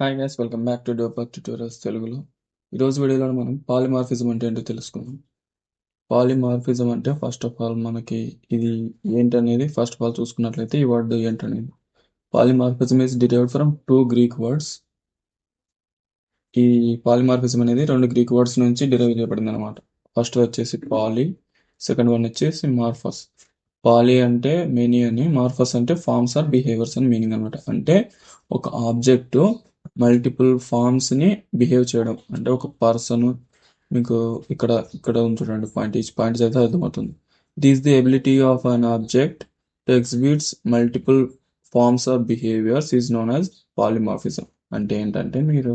Hi guys welcome back to డోపక్ tutorials తెలుగులో ఈరోజు వీడియోలో మనం పాలిమార్ఫిజం అంటే ఏంటో తెలుసుకుందాం. పాలిమార్ఫిజం అంటే ఫస్ట్ ఆఫ్ ఆల్ మనకి ఇది ఏంటనేది ఫస్ట్ ఆఫ్ ఆల్ చూసుకున్నట్లయితే ఈ వర్డ్ ఏంటనేది. Polymorphism is derived from two Greek words ఈ పాలిమార్ఫిజం అనేది రెండు గ్రీక్ వర్డ్స్ నుంచి డిరైవ్ చేయబడింది అనమాట ఫస్ట్ వచ్చేసి పాలి సెకండ్ వన్ వచ్చేసి మార్ఫస్ పాలి అంటే మెనీ అని మార్ఫస్ అంటే ఫార్మ్స్ ఆర్ బిహేవియర్స్ అని మీనింగ్ అనమాట అంటే ఒక ఆబ్జెక్టు మల్టిపుల్ ఫార్మ్స్ని బిహేవ్ చేయడం. అంటే ఒక పర్సన్ మీకు ఇక్కడ ఇక్కడ ఉంది చూడండి పాయింట్ ఈ పాయింట్స్ అయితే అర్థమవుతుంది. It is the ability of an object to exhibits multiple forms of behaviours is known as polymorphism అంటే ఏంటంటే మీరు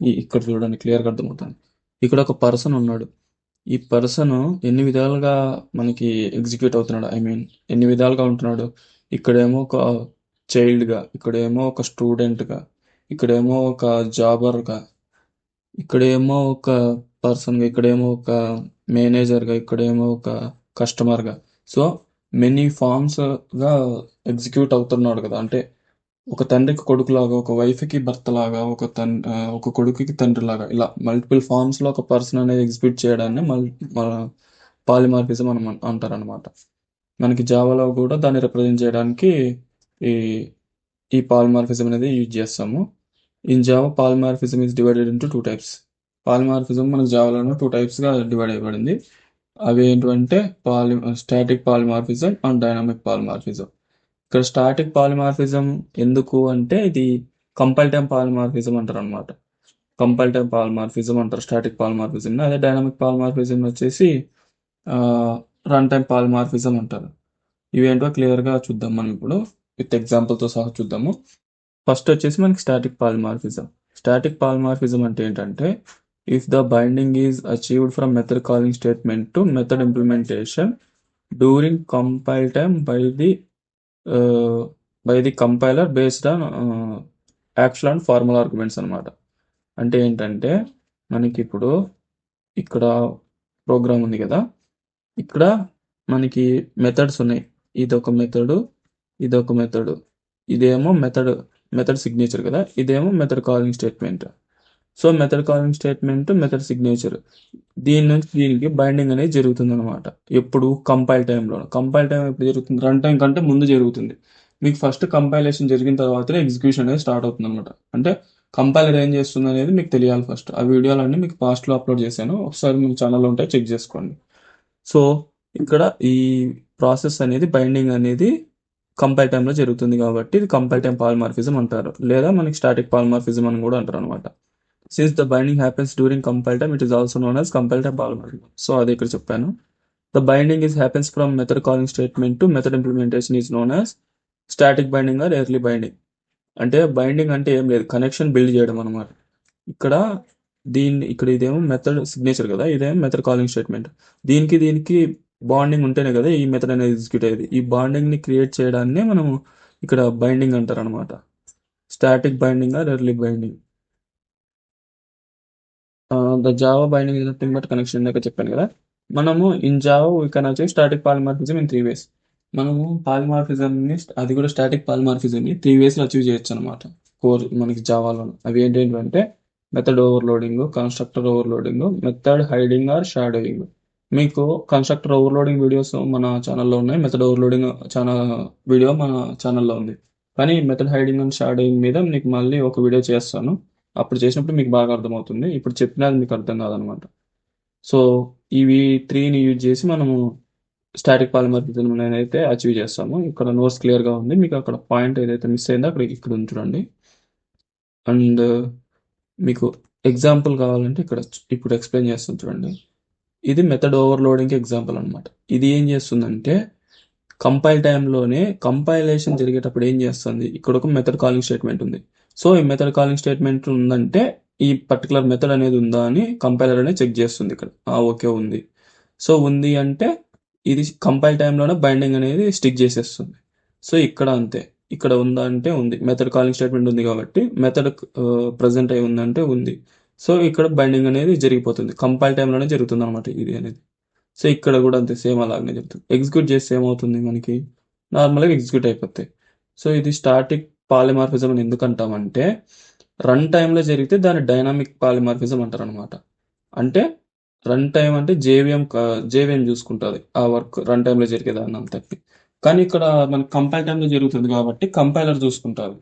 ఈ ఇక్కడ చూడండి క్లియర్గా అర్థమవుతుంది. ఇక్కడ ఒక పర్సన్ ఉన్నాడు. ఈ పర్సన్ ఎన్ని విధాలుగా మనకి ఎగ్జిక్యూట్ అవుతున్నాడు? ఐ మీన్ ఎన్ని విధాలుగా ఉంటున్నాడు? ఇక్కడేమో ఒక చైల్డ్గా ఇక్కడేమో ఒక స్టూడెంట్గా ఇక్కడేమో ఒక జాబర్గా ఇక్కడేమో ఒక పర్సన్గా ఇక్కడేమో ఒక మేనేజర్గా ఇక్కడేమో ఒక కస్టమర్గా సో మెనీ ఫార్మ్స్గా ఎగ్జిక్యూట్ అవుతున్నాడు కదా. అంటే ఒక తండ్రికి కొడుకులాగా ఒక వైఫ్కి భర్తలాగా ఒక తన్ ఒక కొడుకుకి తండ్రిలాగా ఇలా మల్టిపుల్ ఫార్మ్స్లో ఒక పర్సన్ అనేది ఎగ్జిక్యూట్ చేయడాన్ని మల్ పాలిమార్ఫిజం అని అంటారనమాట మనకి జావాలో కూడా దాన్ని రిప్రజెంట్ చేయడానికి ఈ ఈ పాలిమార్ఫిజం అనేది యూజ్ చేస్తాము. In Java polymorphism is divided into two types polymorphism మనకు జావాలో టూ టైప్స్గా డివైడ్ అయ్యబడింది అవి ఏంటంటే poly static polymorphism and dynamic polymorphism ఇక్కడ స్టాటిక్ పాలిమార్ఫిజం ఎందుకు అంటే ఇది కంపల్ టైమ్ పాలిమార్ఫిజం అంటారు అనమాట కంపల్ టైం పాలిమార్ఫిజం అంటారు స్టాటిక్ పాలిమార్ఫిజం అదే డైనామిక్ పాలిమార్ఫిజం వచ్చేసి రన్ టైమ్ పాలిమార్ఫిజం అంటారు. ఇవేంటో క్లియర్గా చూద్దాం మనం ఇప్పుడు. విత్ ఎగ్జాంపుల్తో సహా చూద్దాము. ఫస్ట్ వచ్చేసి మనకి స్టాటిక్ పాలిమార్ఫిజం స్టాటిక్ పాలిమార్ఫిజం అంటే ఏంటంటే if the binding is achieved from method calling statement to method implementation during compile time by the by the compiler based on actual and formal arguments అనమాట అంటే ఏంటంటే మనకి ఇప్పుడు ఇక్కడ ప్రోగ్రామ్ ఉంది కదా. ఇక్కడ మనకి మెథడ్స్ ఉన్నాయి. ఇదొక మెథడు ఇదొక మెథడు ఇదేమో మెథడ్ మెథడ్ సిగ్నేచర్ కదా ఇదేమో method calling statement so method calling statement method signature దీని నుంచి దీనికి బైండింగ్ అనేది జరుగుతుంది అనమాట ఎప్పుడు? కంపైల్ టైంలో కంపైల్ టైం ఎప్పుడు జరుగుతుంది? రన్ టైం కంటే ముందు జరుగుతుంది. మీకు ఫస్ట్ కంపైలేషన్ జరిగిన తర్వాతనే ఎగ్జిక్యూషన్ అనేది స్టార్ట్ అవుతుంది అనమాట అంటే కంపైలర్ ఏం చేస్తుంది అనేది మీకు తెలియాలి ఫస్ట్ ఆ వీడియోలన్నీ మీకు పాస్ట్లో అప్లోడ్ చేశాను. ఒకసారి మీ ఛానల్లో ఉంటే చెక్ చేసుకోండి. సో ఇక్కడ ఈ ప్రాసెస్ అనేది బైండింగ్ అనేది కంపైల్ టైంలో జరుగుతుంది కాబట్టి ఇది కంపైల్ టైం పాల్మార్ఫిజం అంటారు. లేదా మనకి స్టాటిక్ పాల్మార్ఫిజం అని కూడా అంటారు అనమాట since the binding happens during compile time it is also known as compile time polymorphism so అది ఇక్కడ చెప్పాను. The binding is happens from method calling statement to method implementation is known as static binding or early binding అంటే binding అంటే ఏం లేదు. Connection build చేయడం అనమాట ఇక్కడ దీన్ని ఇక్కడ ఇదేమో మెథడ్ సిగ్నేచర్ కదా. ఇదేమో మెథడ్ కాలింగ్ స్టేట్మెంట్ దీనికి దీనికి బాండింగ్ ఉంటేనే కదా ఈ మెథడ్ అనేది ఎగ్జిక్యూట్ అయ్యేది. ఈ బాండింగ్ని క్రియేట్ చేయడాన్ని మనం ఇక్కడ బైండింగ్ అంటారు అనమాట static binding or early binding the Java binding is nothing but connection ఇందాక చెప్పాను కదా. మనము in Java we can achieve static polymorphism in three ways మనము పాలిమార్ఫిజంని అది కూడా స్టాటిక్ పాలిమార్ఫిజంని త్రీ వేస్లో అచీవ్ చేయొచ్చు అనమాట కోర్ మనకి జావాలో అవి ఏంటంటే method overloading constructor overloading method hiding or shadowing మీకు కన్స్ట్రక్టర్ ఓవర్లోడింగ్ వీడియోస్ మన ఛానల్లో ఉన్నాయి. మెథడ్ ఓవర్లోడింగ్ ఛానల్ వీడియో మన ఛానల్లో ఉంది. కానీ మెథడ్ హైడింగ్ అండ్ షాడోయింగ్ మీద మీకు మళ్ళీ ఒక వీడియో చేస్తాను. అప్పుడు చేసినప్పుడు మీకు బాగా అర్థమవుతుంది. ఇప్పుడు చెప్పినది మీకు అర్థం కాదనమాట. సో ఇవి త్రీని యూజ్ చేసి మనము స్టాటిక్ పాలిమర్ అయితే అచీవ్ చేస్తాము. ఇక్కడ నోట్స్ క్లియర్గా ఉంది. మీకు అక్కడ పాయింట్ ఏదైతే మిస్ అయిందో అక్కడ ఇక్కడ ఉంచుడండి అండ్ మీకు ఎగ్జాంపుల్ కావాలంటే ఇక్కడ ఇప్పుడు ఎక్స్ప్లెయిన్ చేస్తాను చూడండి. ఇది మెథడ్ ఓవర్లోడింగ్కి ఎగ్జాంపుల్ అనమాట ఇది ఏం చేస్తుందంటే కంపైల్ టైంలోనే కంపైలేషన్ జరిగేటప్పుడు ఏం చేస్తుంది? ఇక్కడ ఒక మెథడ్ కాలింగ్ స్టేట్మెంట్ ఉంది. సో ఈ మెథడ్ కాలింగ్ స్టేట్మెంట్ ఉందంటే ఈ పర్టికులర్ మెథడ్ అనేది ఉందా అని కంపైలర్ అనేది చెక్ చేస్తుంది ఇక్కడ. ఓకే ఉంది. సో ఉంది అంటే ఇది కంపైల్ టైంలోనే బైండింగ్ అనేది స్టిక్ చేసేస్తుంది. సో ఇక్కడ అంతే. ఇక్కడ ఉందా అంటే ఉంది. మెథడ్ కాలింగ్ స్టేట్మెంట్ ఉంది కాబట్టి మెథడ్ ప్రజెంట్ uh, అయి ఉందంటే ఉంది. సో ఇక్కడ బైండింగ్ అనేది జరిగిపోతుంది. కంపైల్ టైంలోనే జరుగుతుంది అనమాట ఇది అనేది. సో ఇక్కడ కూడా అంతే సేమ్ అలాగనే జరుగుతుంది. ఎగ్జిక్యూట్ చేస్తే ఏమవుతుంది మనకి? నార్మల్గా ఎగ్జిక్యూట్ అయిపోతాయి. సో ఇది స్టాటిక్ పాలిమార్ఫిజం అని ఎందుకు అంటామంటే రన్ టైంలో జరిగితే దాన్ని డైనామిక్ పాలిమార్ఫిజం అంటారు అనమాట అంటే రన్ టైం అంటే జేవిఎం జేవిఎం చూసుకుంటుంది. ఆ వర్క్ రన్ టైంలో జరిగేదాన్ని అంతటి కానీ ఇక్కడ మనకి కంపైల్ టైంలో జరుగుతుంది కాబట్టి కంపైలర్ చూసుకుంటారు.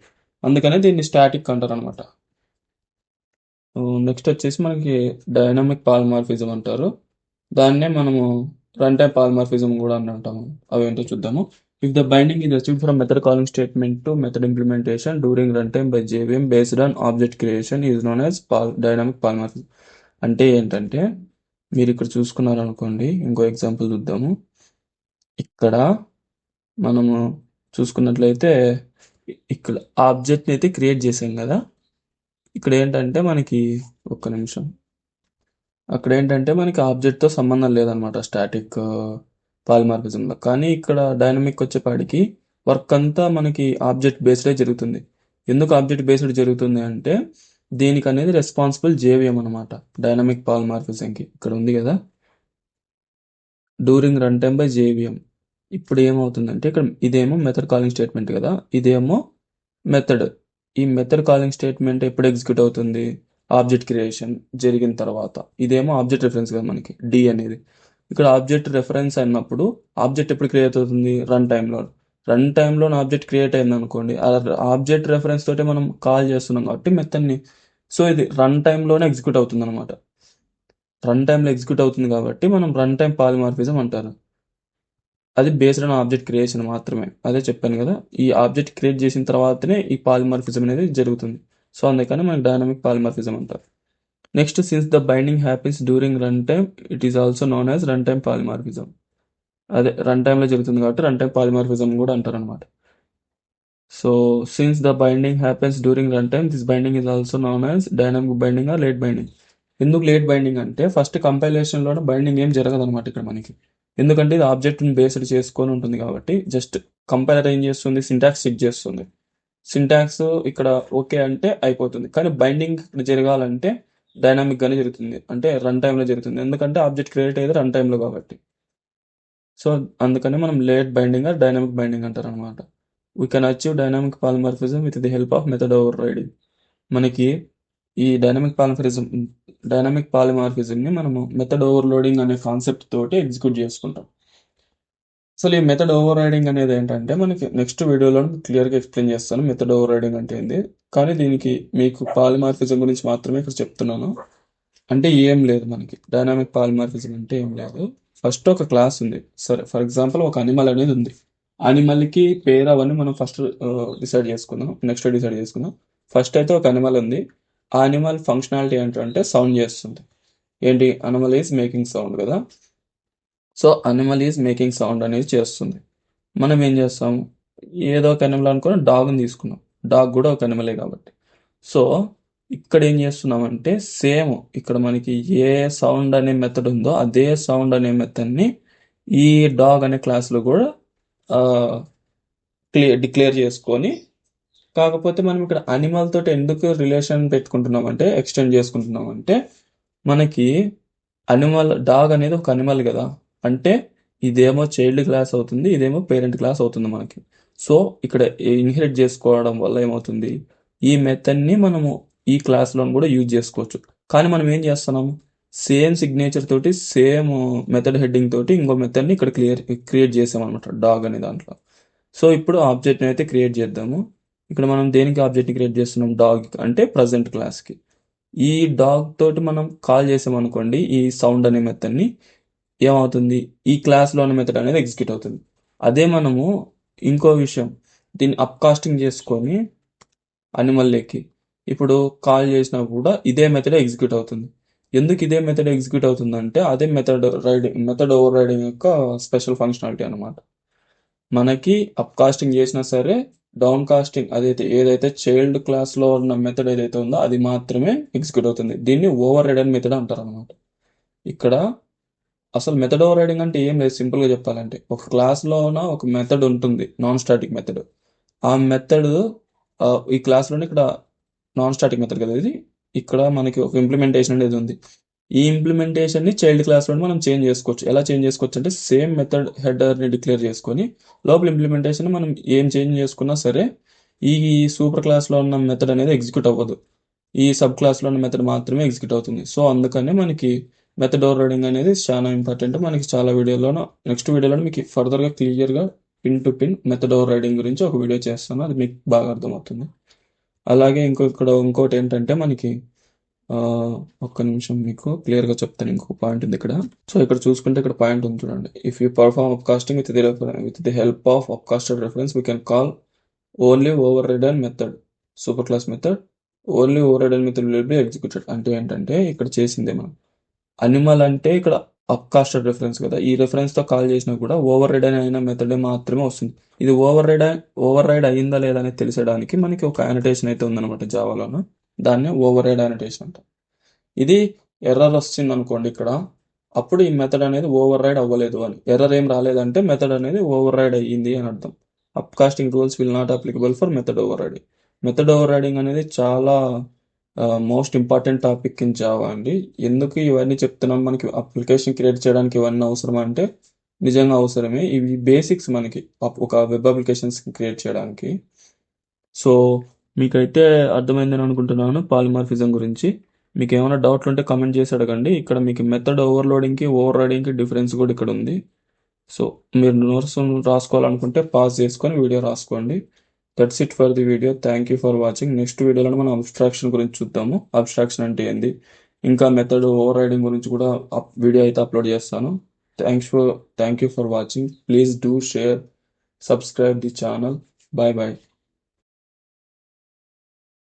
అందుకనే దీన్ని స్టాటిక్ అంటారు అనమాట నెక్స్ట్ వచ్చేసి మనకి డైనమిక్ పాలిమార్ఫిజం అంటారు. దాన్నే మనము రన్ పాల్మార్ఫిజం పాలిమార్ఫిజం కూడా అని అంటాము. అవేంటో చూద్దాము. If the binding is from method calling statement to method implementation during run time by JVM based on object creation is known as pol dynamic polymorphism. అంటే ఏంటంటే మీరు ఇక్కడ చూసుకున్నారు అనుకోండి ఇంకో ఎగ్జాంపుల్ చూద్దాము. ఇక్కడ మనము చూసుకున్నట్లయితే ఇక్కడ ఆబ్జెక్ట్ని అయితే క్రియేట్ చేసాం కదా. ఇక్కడ ఏంటంటే మనకి ఒక్క నిమిషం. అక్కడ ఏంటంటే మనకి ఆబ్జెక్ట్తో సంబంధం లేదనమాట స్టాటిక్ పాలిమార్ఫిజంలో. కానీ ఇక్కడ డైనమిక్ వచ్చేపాటికి వర్క్ అంతా మనకి ఆబ్జెక్ట్ బేస్డే జరుగుతుంది. ఎందుకు ఆబ్జెక్ట్ బేస్డ్ జరుగుతుంది అంటే దీనికి అనేది రెస్పాన్సిబుల్ జేవిఎం అనమాట డైనమిక్ పాలిమార్ఫిజంకి. ఇక్కడ ఉంది కదా during run time by JVM ఇప్పుడు ఏమవుతుందంటే ఇక్కడ ఇదేమో మెథడ్ కాలింగ్ స్టేట్మెంట్ కదా ఇదేమో మెథడ్. ఈ మెథడ్ కాలింగ్ స్టేట్మెంట్ ఎప్పుడు ఎగ్జిక్యూట్ అవుతుంది? ఆబ్జెక్ట్ క్రియేషన్ జరిగిన తర్వాత. ఇదేమో ఆబ్జెక్ట్ రిఫరెన్స్ కదా మనకి డి అనేది. ఇక్కడ ఆబ్జెక్ట్ రెఫరెన్స్ అయినప్పుడు ఆబ్జెక్ట్ ఎప్పుడు క్రియేట్ అవుతుంది? రన్ టైంలో రన్ టైంలో ఆబ్జెక్ట్ క్రియేట్ అయింది అనుకోండి. ఆ ఆబ్జెక్ట్ రెఫరెన్స్ తోటి మనం కాల్ చేస్తున్నాం కాబట్టి మెథడ్ని సో ఇది రన్ టైంలోనే ఎగ్జిక్యూట్ అవుతుంది అనమాట రన్ టైంలో ఎగ్జిక్యూట్ అవుతుంది కాబట్టి మనం రన్ టైం పాలిమార్ఫిజం అంటారు. అది బేస్డ్ ఆన్ ఆబ్జెక్ట్ క్రియేషన్ మాత్రమే. అదే చెప్పాను కదా ఈ ఆబ్జెక్ట్ క్రియేట్ చేసిన తర్వాతనే ఈ పాలిమార్ఫిజం అనేది జరుగుతుంది. సో అందుకని మనకి డైనమిక్ పాలిమార్ఫిజం అంటారు next since the binding happens during run time it is also known as run time polymorphism అదే రన్ టైంలో జరుగుతుంది కాబట్టి రన్ టైమ్ పాలిమార్ఫిజం కూడా అంటారు అనమాట so since the binding happens during run time this binding is also known as dynamic binding or late binding ఎందుకు late binding అంటే first కంపైలేషన్లోనే బైండింగ్ ఏం జరగదు అనమాట ఇక్కడ మనకి. ఎందుకంటే ఇది ఆబ్జెక్ట్ని బేస్డ్ చేసుకొని ఉంటుంది కాబట్టి జస్ట్ కంపైలర్ ఏం చేస్తుంది? సింటాక్స్ చెక్ చేస్తుంది. సింటాక్స్ ఇక్కడ ఓకే అంటే అయిపోతుంది. కానీ బైండింగ్ జరగాలంటే డైనామిక్గానే జరుగుతుంది. అంటే రన్ టైంలో జరుగుతుంది. ఎందుకంటే ఆబ్జెక్ట్ క్రియేట్ అయ్యేది రన్ టైంలో కాబట్టి. సో అందుకని మనం late binding or dynamic binding అంటారు అనమాట we can achieve dynamic polymorphism with the help of method overriding మనకి ఈ డైనమిక్ పాలిమార్ఫిజం డైనమిక్ పాలిమార్ఫిజంని మనము మెథడ్ ఓవర్లోడింగ్ అనే కాన్సెప్ట్ తోటి ఎగ్జిక్యూట్ చేసుకుంటాం. అసలు ఈ మెథడ్ ఓవర్ రైడింగ్ అనేది ఏంటంటే మనకి నెక్స్ట్ వీడియోలో క్లియర్గా ఎక్స్ప్లెయిన్ చేస్తాను మెథడ్ ఓవర్ రైడింగ్ అంటే ఏంది. కానీ దీనికి మీకు పాలిమార్ఫిజం గురించి మాత్రమే ఇక్కడ చెప్తున్నాను. అంటే ఏం లేదు మనకి. డైనామిక్ పాలిమార్ఫిజం అంటే ఏం లేదు. ఫస్ట్ ఒక క్లాస్ ఉంది. సరే ఫర్ ఎగ్జాంపుల్ ఒక అనిమల్ అనేది ఉంది. అనిమల్కి పేరు అవన్నీ మనం ఫస్ట్ డిసైడ్ uh, చేసుకుందాం. నెక్స్ట్ డిసైడ్ చేసుకుందాం. ఫస్ట్ అయితే ఒక అనిమల్ ఉంది. ఆ అనిమల్ ఫంక్షనాలిటీ ఏంటంటే సౌండ్ చేస్తుంది. ఏంటి? అనిమల్ ఈజ్ మేకింగ్ సౌండ్ కదా. So animal is making sound అనేది చేస్తుంది. మనం ఏం చేస్తాం? ఏదో ఒక అనిమల్ అనుకుని డాగ్ని తీసుకున్నాం డాగ్ కూడా ఒక అనిమలే కాబట్టి. సో ఇక్కడ ఏం చేస్తున్నామంటే సేమ్ ఇక్కడ మనకి ఏ సౌండ్ అనే మెథడ్ ఉందో అదే సౌండ్ అనే మెథడ్ని ఈ డాగ్ అనే క్లాస్లో కూడా క్లియర్ డిక్లేర్ చేసుకొని కాకపోతే మనం ఇక్కడ అనిమల్ తోటి ఎందుకు రిలేషన్ పెట్టుకుంటున్నాం అంటే ఎక్స్టెండ్ చేసుకుంటున్నాం అంటే మనకి అనిమల్ డాగ్ అనేది ఒక అనిమల్ కదా. అంటే ఇదేమో చైల్డ్ క్లాస్ అవుతుంది ఇదేమో పేరెంట్ క్లాస్ అవుతుంది మనకి. సో ఇక్కడ ఇన్హెరిట్ చేసుకోవడం వల్ల ఏమవుతుంది? ఈ మెథడ్ని మనము ఈ క్లాస్లో కూడా యూజ్ చేసుకోవచ్చు. కానీ మనం ఏం చేస్తున్నాము సేమ్ సిగ్నేచర్ తోటి సేమ్ మెథడ్ హెడ్డింగ్ తోటి ఇంకో మెథడ్ని ఇక్కడ క్లియర్ క్రియేట్ చేసాం అనమాట డాగ్ అనే దాంట్లో. సో ఇప్పుడు ఆబ్జెక్ట్ని అయితే క్రియేట్ చేద్దాము. ఇక్కడ మనం దేనికి ఆబ్జెక్ట్ని క్రియేట్ చేస్తున్నాం? డాగ్ అంటే ప్రజెంట్ క్లాస్కి ఈ డాగ్ తోటి మనం కాల్ చేసామనుకోండి ఈ సౌండ్ అనే మెథడ్ని ఏమవుతుంది? ఈ క్లాస్లో అనే మెథడ్ అనేది ఎగ్జిక్యూట్ అవుతుంది. అదే మనము ఇంకో విషయం దీన్ని అప్కాస్టింగ్ చేసుకొని అనిమల్లోకి ఇప్పుడు కాల్ చేసినా కూడా ఇదే మెథడ్ ఎగ్జిక్యూట్ అవుతుంది. ఎందుకు ఇదే మెథడ్ ఎగ్జిక్యూట్ అవుతుందంటే అదే method riding method overriding యొక్క స్పెషల్ ఫంక్షనాలిటీ అనమాట మనకి అప్కాస్టింగ్ చేసినా సరే డౌన్ కాస్టింగ్ అదైతే ఏదైతే చైల్డ్ క్లాస్లో ఉన్న మెథడ్ ఏదైతే ఉందో అది మాత్రమే ఎగ్జిక్యూట్ అవుతుంది. దీన్ని ఓవర్ రైడెడ్ మెథడ్ అంటారు అనమాట ఇక్కడ అసలు మెథడ్ ఓవర్ రైడింగ్ అంటే ఏం లేదు సింపుల్గా చెప్పాలంటే. ఒక క్లాస్లోన ఒక మెథడ్ ఉంటుంది నాన్ స్టాటిక్ మెథడ్ ఆ మెథడ్ ఈ క్లాస్లోనే ఇక్కడ నాన్ స్టాటిక్ మెథడ్ కదా ఇది. ఇక్కడ మనకి ఒక ఇంప్లిమెంటేషన్ అనేది ఉంది. ఈ ఇంప్లిమెంటేషన్ని చైల్డ్ క్లాస్లో మనం చేంజ్ చేసుకోవచ్చు. ఎలా చేంజ్ చేసుకోవచ్చు అంటే సేమ్ మెథడ్ హెడర్ని డిక్లేర్ చేసుకొని లోపల ఇంప్లిమెంటేషన్ మనం ఏం చేంజ్ చేసుకున్నా సరే ఈ సూపర్ క్లాస్లో ఉన్న మెథడ్ అనేది ఎగ్జిక్యూట్ అవ్వదు. ఈ సబ్ క్లాస్లో ఉన్న మెథడ్ మాత్రమే ఎగ్జిక్యూట్ అవుతుంది. సో అందుకనే మనకి మెథడ్ ఓవర్ రైడింగ్ అనేది చాలా ఇంపార్టెంట్ మనకి చాలా వీడియోలోనో నెక్స్ట్ వీడియోలో మీకు ఫర్దర్గా క్లియర్గా pin to pin method overriding గురించి ఒక వీడియో చేస్తాను. అది మీకు బాగా అర్థమవుతుంది. అలాగే ఇంకో ఇక్కడ ఇంకోటి ఏంటంటే మనకి ఒక్క నిమిషం మీకు క్లియర్గా చెప్తాను ఇంకో పాయింట్ ఉంది ఇక్కడ. సో ఇక్కడ చూసుకుంటే ఇక్కడ పాయింట్ ఉంది చూడండి. If you perform upcasting with the with the help of upcasted reference we can call only overridden method superclass method only overridden method will be executed అంటే ఏంటంటే ఇక్కడ చేసిందే మనం. అనిమల్ అంటే ఇక్కడ అప్ కాస్టెడ్ రెఫరెన్స్ కదా. ఈ రెఫరెన్స్తో కాల్ చేసినా కూడా ఓవర్ రైడ్ అయిన మెథడ్ మాత్రమే వస్తుంది. ఇది ఓవర్ రైడ్ ఓవర్ రైడ్ అయిందా లేదా అనేది తెలిసడానికి మనకి ఒక యానిటేషన్ అయితే ఉందన్నమాట జావాలోను దాన్ని ఓవర్ రైడ్ అనటేషన్ అంట ఇది ఎర్రర్ వచ్చింది అనుకోండి ఇక్కడ అప్పుడు ఈ మెథడ్ అనేది ఓవర్ రైడ్ అవ్వలేదు అని. ఎర్రర్ ఏం రాలేదంటే మెథడ్ అనేది ఓవర్ రైడ్ అయ్యింది అని అర్థం. Upcasting rules will not applicable for method overriding method overriding అనేది చాలా most important topic in Java అండి. ఎందుకు ఇవన్నీ చెప్తున్నాం? మనకి అప్లికేషన్ క్రియేట్ చేయడానికి ఇవన్నీ అవసరం అంటే నిజంగా అవసరమే. ఇవి బేసిక్స్ మనకి ఒక వెబ్ అప్లికేషన్స్ క్రియేట్ చేయడానికి. సో మీకైతే అర్థమైందని అనుకుంటున్నాను పాలిమార్ఫిజం గురించి. మీకు ఏమైనా డౌట్లు ఉంటే కమెంట్ చేసి అడగండి. ఇక్కడ మీకు మెథడ్ ఓవర్లోడింగ్కి ఓవర్ రైడింగ్కి డిఫరెన్స్ కూడా ఇక్కడ ఉంది. సో మీరు నోట్స్ రాసుకోవాలనుకుంటే పాస్ చేసుకొని వీడియో రాసుకోండి. That's it for the video thank you for watching next వీడియోలో మనం అబ్స్ట్రాక్షన్ గురించి చూద్దాము. అబ్స్ట్రాక్షన్ అంటే ఏంది? ఇంకా మెథడ్ ఓవర్ రైడింగ్ గురించి కూడా వీడియో అయితే అప్లోడ్ చేస్తాను. Thanks for thank you for watching please do share subscribe the channel bye bye